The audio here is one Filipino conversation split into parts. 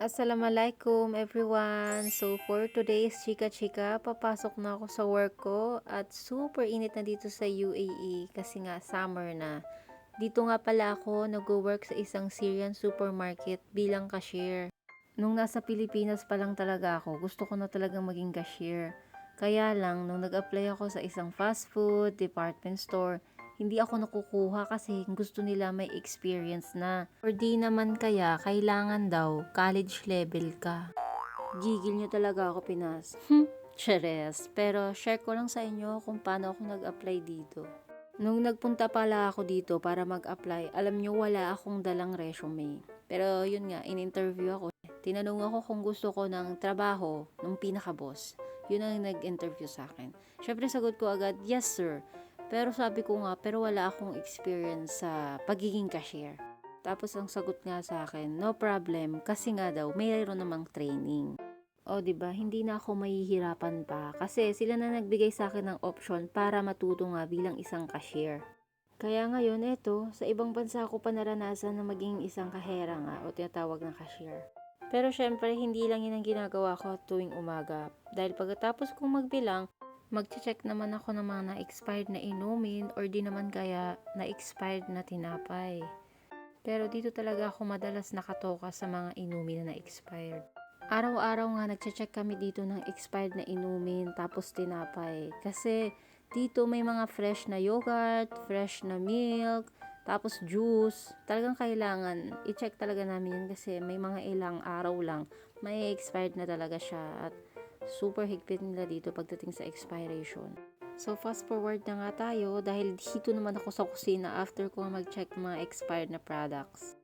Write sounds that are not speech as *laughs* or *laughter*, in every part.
Assalamualaikum everyone! So for today's Chika Chika, papasok na ako sa work ko at super init na dito sa UAE kasi nga summer na. Dito nga pala ako nag-work sa isang Syrian supermarket bilang cashier. Nung nasa Pilipinas pa lang talaga ako, gusto ko na talagang maging cashier. Kaya lang, nung nag-apply ako sa isang fast food, department store, hindi ako nakukuha kasi gusto nila may experience na. Or di naman kaya, kailangan daw, college level ka. Gigil nyo talaga ako, Pinas. *laughs* Hmm, Cheres. Pero share ko lang sa inyo kung paano ako nag-apply dito. Nung nagpunta pala ako dito para mag-apply, alam nyo wala akong dalang resume. Pero yun nga, in-interview ako. Tinanong ako kung gusto ko ng trabaho nung pinaka-boss. Yun ang nag-interview sa akin. Syempre sagot ko agad, yes sir. Pero sabi ko nga, pero wala akong experience sa pagiging cashier. Tapos ang sagot nga sa akin, no problem, kasi nga daw, mayroon namang training. O, ba hindi na ako mahihirapan pa kasi sila na nagbigay sa akin ng option para matuto nga bilang isang cashier. Kaya ngayon, eto, sa ibang bansa ko pa naranasan na maging isang kahera nga o tinatawag na cashier. Pero syempre, hindi lang yun ang ginagawa ko tuwing umaga. Dahil pagkatapos kong magbilang, magche-check naman ako ng mga na-expired na inumin or di naman kaya na-expired na tinapay. Pero dito talaga ako madalas nakatoka sa mga inumin na na-expired. Araw-araw nga nagche-check kami dito ng expired na inumin tapos tinapay. Kasi dito may mga fresh na yogurt, fresh na milk, tapos juice. Talagang kailangan i-check talaga namin yan kasi may mga ilang araw lang may expired na talaga siya at super higpit nila dito pagdating sa expiration. So fast forward na nga tayo dahil dito naman ako sa kusina after ko mag-check mga expired na products.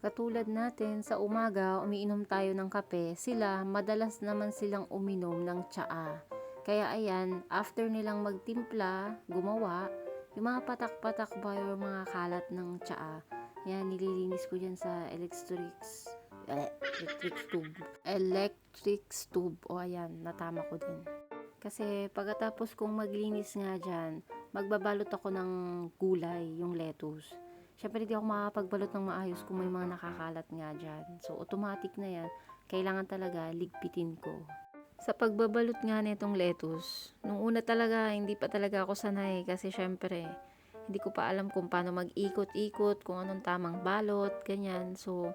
Katulad natin, sa umaga, umiinom tayo ng kape. Sila, madalas naman silang uminom ng tsaa. Kaya ayan, after nilang magtimpla, gumawa, yung mga patak-patak ba yung mga kalat ng tsaa, yan, nililinis ko dyan sa electrics, eh, electric tube. Electric tube. O ayan, natama ko din. Kasi pagkatapos kong maglinis nga dyan, magbabalot ako ng gulay, yung lettuce. Siyempre, di ako makakapagbalot ng maayos kung may mga nakakalat nga dyan. So, automatic na yan. Kailangan talaga ligpitin ko. Sa pagbabalot nga nitong lettuce, nung una talaga, hindi pa talaga ako sanay. Kasi syempre, hindi ko pa alam kung paano mag-ikot-ikot, kung anong tamang balot, ganyan. So,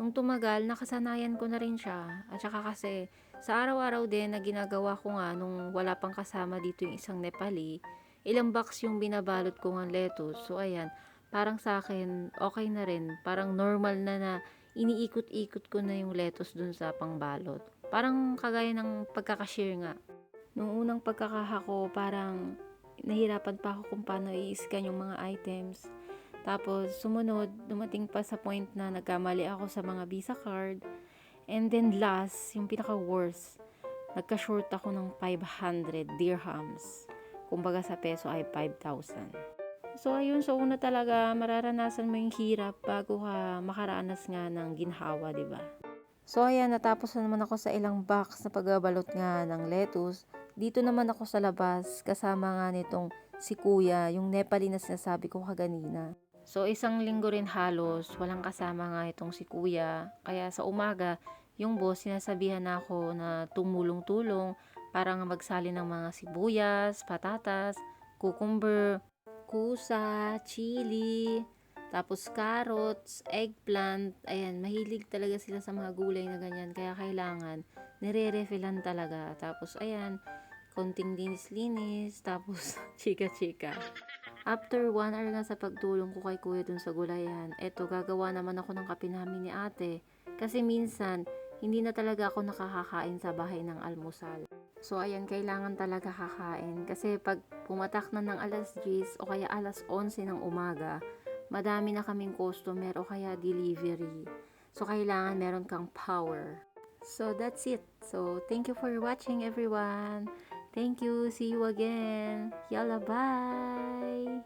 nung tumagal, nakasanayan ko na rin siya. At saka kasi, sa araw-araw din na ginagawa ko nga nung wala pang kasama dito yung isang Nepali, ilang box yung binabalot ko ng lettuce. So, ayan, parang sa akin, okay na rin. Parang normal na na iniikot-ikot ko na yung lettuce dun sa pangbalot. Parang kagaya ng pagkakashare nga. Nung unang pagkakaha ko, parang nahirapan pa ako kung paano i-scan yung mga items. Tapos, sumunod, dumating pa sa point na nagkamali ako sa mga visa card. And then last, yung pinaka-worst, nagka-short ako ng 500 dirhams. Kumbaga sa peso ay 5,000. So, ayun, so una talaga, mararanasan mo yung hirap bago ka makaranas nga ng ginhawa, di ba? So, ayan, natapos na naman ako sa ilang box na pagbabalot nga ng lettuce. Dito naman ako sa labas, kasama nga nitong si kuya, yung Nepali na sinasabi ko kaganina. So, isang linggo rin halos, walang kasama nga itong si kuya. Kaya sa umaga, yung boss, sinasabihan na ako na tumulong-tulong para nga magsali ng mga sibuyas, patatas, cucumber, kusa, chili, tapos carrots, eggplant, ayan, mahilig talaga sila sa mga gulay na ganyan. Kaya kailangan, nire-refillan talaga. Tapos ayan, konting linis-linis, tapos *laughs* chika-chika. After one hour nga sa pagtulong ko kay kuya dun sa gulayan, eto gagawa naman ako ng kape namin ni ate. Kasi minsan, hindi na talaga ako nakakakain sa bahay ng almusal. So, ayan, kailangan talaga kakain. Kasi pag pumatak na ng alas 10 o kaya alas 11 ng umaga, madami na kaming customer o kaya delivery. So, kailangan meron kang power. So, that's it. So, thank you for watching everyone. Thank you. See you again. Yalla, bye!